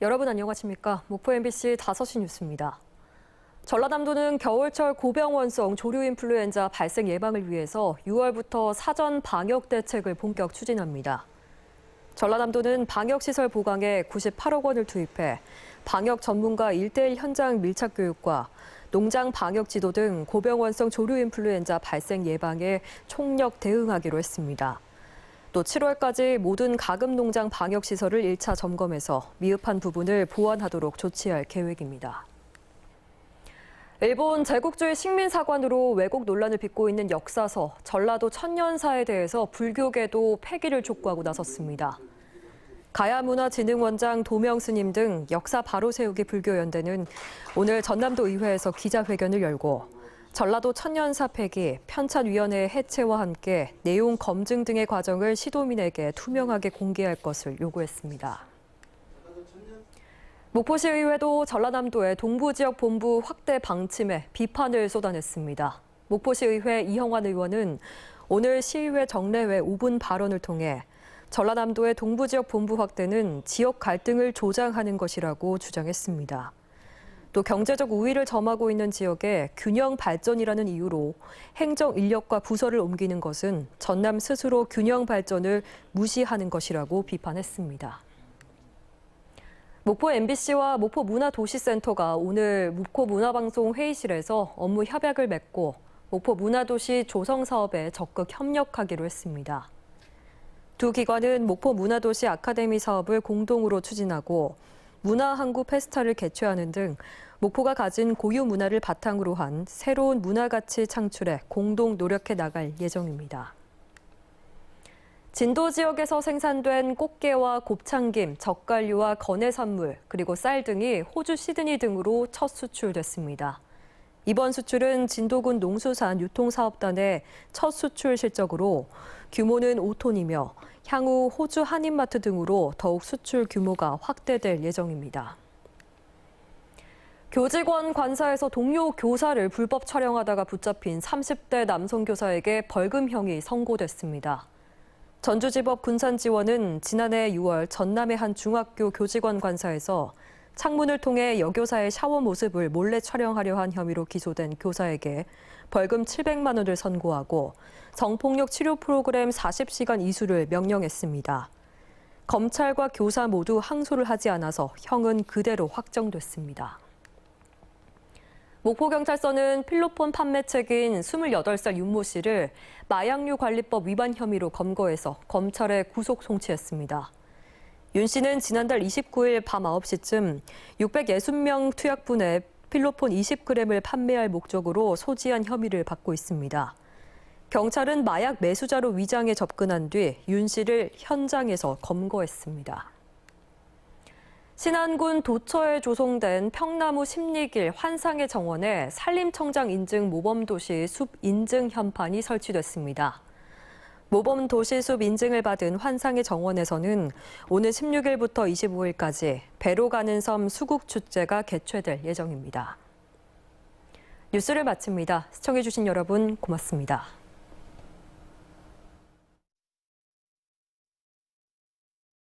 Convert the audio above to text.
여러분 안녕하십니까? 목포 MBC 5시 뉴스입니다. 전라남도는 겨울철 고병원성 조류 인플루엔자 발생 예방을 위해서 6월부터 사전 방역 대책을 본격 추진합니다. 전라남도는 방역시설 보강에 98억 원을 투입해 방역 전문가 1대1 현장 밀착 교육과 농장 방역 지도 등 고병원성 조류 인플루엔자 발생 예방에 총력 대응하기로 했습니다. 또 7월까지 모든 가금 농장 방역 시설을 1차 점검해서 미흡한 부분을 보완하도록 조치할 계획입니다. 일본 제국주의 식민사관으로 왜곡 논란을 빚고 있는 역사서 전라도 천년사에 대해서 불교계도 폐기를 촉구하고 나섰습니다. 가야문화진흥원장 도명스님 등 역사 바로 세우기 불교연대는 오늘 전남도 의회에서 기자회견을 열고 전라도 천년사 폐기, 편찬위원회 해체와 함께 내용 검증 등의 과정을 시도민에게 투명하게 공개할 것을 요구했습니다. 목포시의회도 전라남도의 동부지역 본부 확대 방침에 비판을 쏟아냈습니다. 목포시의회 이형환 의원은 오늘 시의회 정례회 5분 발언을 통해 전라남도의 동부 지역 본부 확대는 지역 갈등을 조장하는 것이라고 주장했습니다. 또 경제적 우위를 점하고 있는 지역에 균형 발전이라는 이유로 행정 인력과 부서를 옮기는 것은 전남 스스로 균형 발전을 무시하는 것이라고 비판했습니다. 목포 MBC와 목포 문화도시센터가 오늘 목포 문화방송 회의실에서 업무 협약을 맺고 목포 문화도시 조성 사업에 적극 협력하기로 했습니다. 두 기관은 목포 문화도시 아카데미 사업을 공동으로 추진하고 문화항구 페스타를 개최하는 등 목포가 가진 고유 문화를 바탕으로 한 새로운 문화 가치 창출에 공동 노력해 나갈 예정입니다. 진도 지역에서 생산된 꽃게와 곱창김, 젓갈류와 건해산물, 그리고 쌀 등이 호주 시드니 등으로 첫 수출됐습니다. 이번 수출은 진도군 농수산 유통사업단의 첫 수출 실적으로 규모는 5톤이며 향후 호주 한인마트 등으로 더욱 수출 규모가 확대될 예정입니다. 교직원 관사에서 동료 교사를 불법 촬영하다가 붙잡힌 30대 남성 교사에게 벌금형이 선고됐습니다. 전주지법 군산지원은 지난해 6월 전남의 한 중학교 교직원 관사에서 창문을 통해 여교사의 샤워 모습을 몰래 촬영하려 한 혐의로 기소된 교사에게 벌금 700만 원을 선고하고 성폭력 치료 프로그램 40시간 이수를 명령했습니다. 검찰과 교사 모두 항소를 하지 않아서 형은 그대로 확정됐습니다. 목포경찰서는 필로폰 판매책인 28살 윤모 씨를 마약류 관리법 위반 혐의로 검거해서 검찰에 구속 송치했습니다. 윤 씨는 지난달 29일 밤 9시쯤 660명 투약분의 필로폰 20g을 판매할 목적으로 소지한 혐의를 받고 있습니다. 경찰은 마약 매수자로 위장해 접근한 뒤 윤 씨를 현장에서 검거했습니다. 신안군 도처에 조성된 평나무 십리길 환상의 정원에 산림청장 인증 모범도시 숲 인증 현판이 설치됐습니다. 모범 도시 숲 인증을 받은 환상의 정원에서는 오늘 16일부터 25일까지 배로 가는 섬 수국 축제가 개최될 예정입니다. 뉴스를 마칩니다. 시청해주신 여러분 고맙습니다.